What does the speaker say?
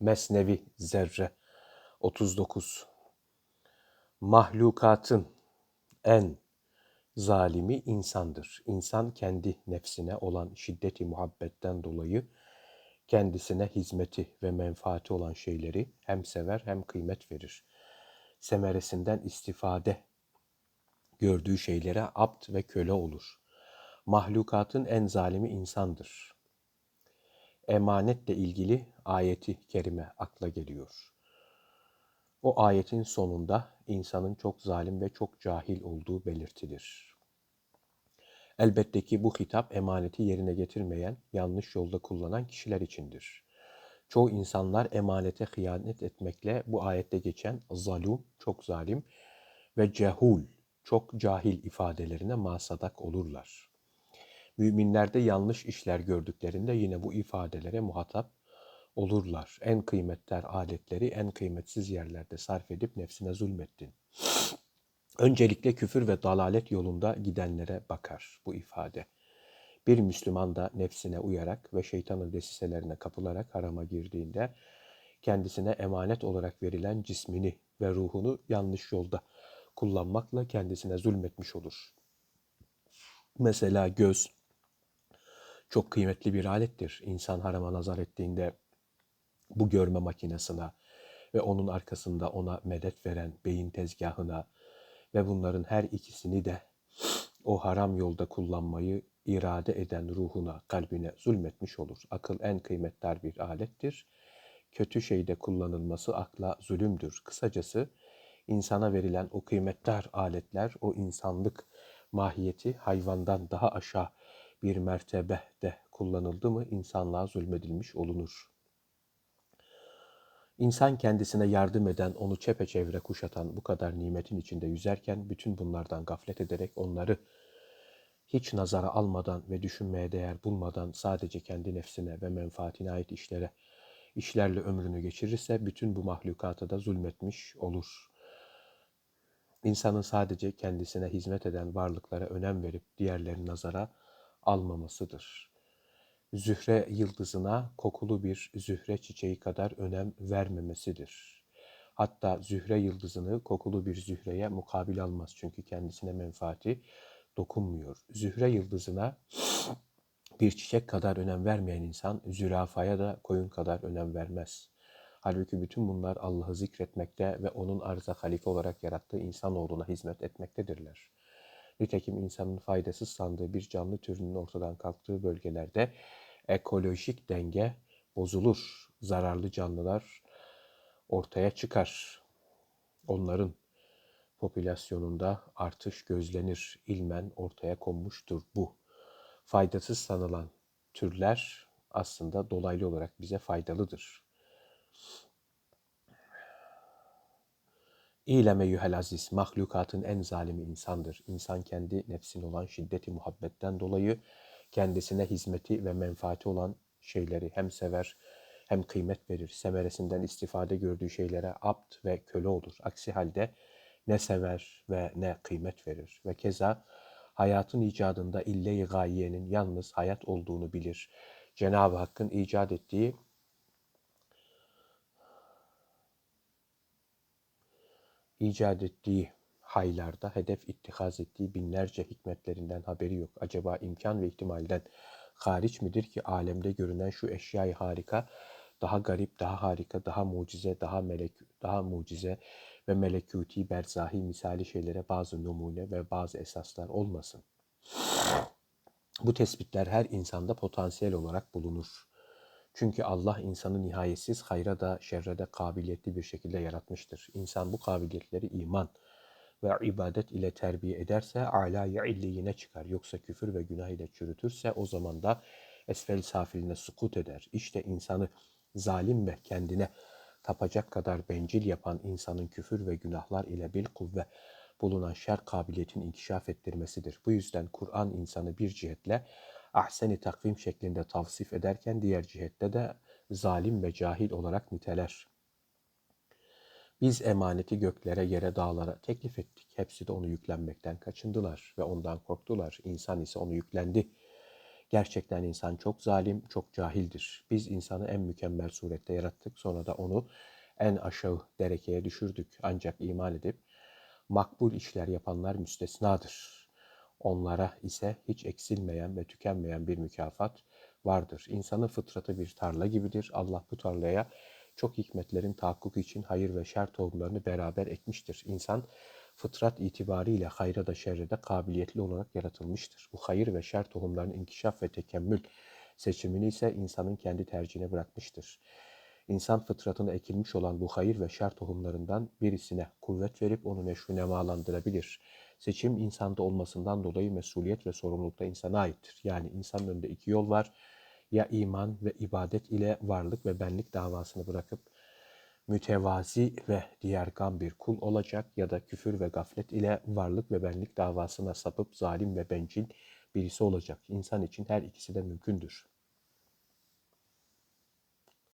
Mesnevi Zerre 39 Mahlukatın en zalimi insandır. İnsan kendi nefsine olan şiddeti muhabbetten dolayı kendisine hizmeti ve menfaati olan şeyleri hem sever hem kıymet verir. Semeresinden istifade gördüğü şeylere apt ve köle olur. Mahlukatın en zalimi insandır. Emanetle ilgili ayeti kerime akla geliyor. O ayetin sonunda insanın çok zalim ve çok cahil olduğu belirtilir. Elbette ki bu hitap emaneti yerine getirmeyen, yanlış yolda kullanan kişiler içindir. Çoğu insanlar emanete hıyanet etmekle bu ayette geçen zalum, çok zalim ve cehul, çok cahil ifadelerine masadak olurlar. Müminler de yanlış işler gördüklerinde yine bu ifadelere muhatap olurlar. En kıymetler aletleri en kıymetsiz yerlerde sarf edip nefsine zulmettin. Öncelikle küfür ve dalalet yolunda gidenlere bakar bu ifade. Bir Müslüman da nefsine uyarak ve şeytanın desiselerine kapılarak harama girdiğinde kendisine emanet olarak verilen cismini ve ruhunu yanlış yolda kullanmakla kendisine zulmetmiş olur. Mesela göz çok kıymetli bir alettir. İnsan harama nazar ettiğinde bu görme makinesine ve onun arkasında ona medet veren beyin tezgahına ve bunların her ikisini de o haram yolda kullanmayı irade eden ruhuna, kalbine zulmetmiş olur. Akıl en kıymetli bir alettir. Kötü şeyde kullanılması akla zulümdür. Kısacası insana verilen o kıymetli aletler, o insanlık mahiyeti hayvandan daha aşağı bir mertebede kullanıldı mı insanlığa zulmedilmiş olunur. İnsan kendisine yardım eden, onu çepeçevre kuşatan bu kadar nimetin içinde yüzerken bütün bunlardan gaflet ederek onları hiç nazara almadan ve düşünmeye değer bulmadan sadece kendi nefsine ve menfaatine ait işlere, işlerle ömrünü geçirirse bütün bu mahlukata da zulmetmiş olur. İnsanın sadece kendisine hizmet eden varlıklara önem verip diğerlerini nazara almamasıdır zühre yıldızına kokulu bir zühre çiçeği kadar önem vermemesidir. Hatta zühre yıldızını kokulu bir zühreye mukabil almaz çünkü kendisine menfaati dokunmuyor. Zühre yıldızına bir çiçek kadar önem vermeyen insan zürafaya da koyun kadar önem vermez. Halbuki bütün bunlar Allah'ı zikretmekte ve onun arıza halife olarak yarattığı insanoğluna hizmet etmektedirler. Nitekim insanın faydasız sandığı bir canlı türünün ortadan kalktığı bölgelerde ekolojik denge bozulur. Zararlı canlılar ortaya çıkar. Onların popülasyonunda artış gözlenir. İlmen ortaya konmuştur bu. Faydasız sanılan türler aslında dolaylı olarak bize faydalıdır. İleme yuhel aziz, mahlukatın en zalimi insandır. İnsan kendi nefsine olan şiddeti muhabbetten dolayı kendisine hizmeti ve menfaati olan şeyleri hem sever hem kıymet verir. Semeresinden istifade gördüğü şeylere apt ve köle olur. Aksi halde ne sever ve ne kıymet verir. Ve keza hayatın icadında ille-i gayiyenin yalnız hayat olduğunu bilir. Cenab-ı Hakk'ın icat ettiği icat ettiği haylarda hedef ittihaz ettiği binlerce hikmetlerinden haberi yok. Acaba imkan ve ihtimalden hariç midir ki alemde görünen şu eşyayı harika, daha garip, daha harika, daha mucize, daha melek, daha mucize ve melekuti berzahi misali şeylere bazı numune ve bazı esaslar olmasın. Bu tespitler her insanda potansiyel olarak bulunur. Çünkü Allah insanı nihayetsiz hayra da şerre de kabiliyetli bir şekilde yaratmıştır. İnsan bu kabiliyetleri iman ve ibadet ile terbiye ederse alaya illiyine çıkar. Yoksa küfür ve günah ile çürütürse o zaman da esfel safiline sukut eder. İşte insanı zalim ve kendine tapacak kadar bencil yapan insanın küfür ve günahlar ile bil kuvve bulunan şer kabiliyetin inkişaf ettirmesidir. Bu yüzden Kur'an insanı bir cihetle ahseni takvim şeklinde tavsif ederken diğer cihette de zalim ve cahil olarak niteler. Biz emaneti göklere, yere, dağlara teklif ettik. Hepsi de onu yüklenmekten kaçındılar ve ondan korktular. İnsan ise onu yüklendi. Gerçekten insan çok zalim, çok cahildir. Biz insanı en mükemmel surette yarattık. Sonra da onu en aşağı derekeye düşürdük. Ancak iman edip makbul işler yapanlar müstesnadır. Onlara ise hiç eksilmeyen ve tükenmeyen bir mükafat vardır. İnsanın fıtratı bir tarla gibidir. Allah bu tarlaya çok hikmetlerin tahakkuku için hayır ve şer tohumlarını beraber ekmiştir. İnsan fıtrat itibariyle hayra da şerre de kabiliyetli olarak yaratılmıştır. Bu hayır ve şer tohumlarının inkişaf ve tekemmül seçimini ise insanın kendi tercihine bırakmıştır. İnsan fıtratına ekilmiş olan bu hayır ve şer tohumlarından birisine kuvvet verip onu neşru nemalandırabilir. Seçim insanda olmasından dolayı mesuliyet ve sorumluluk da insana aittir. Yani insanın önünde iki yol var. Ya iman ve ibadet ile varlık ve benlik davasını bırakıp mütevazi ve diğergan bir kul olacak ya da küfür ve gaflet ile varlık ve benlik davasına sapıp zalim ve bencil birisi olacak. İnsan için her ikisi de mümkündür.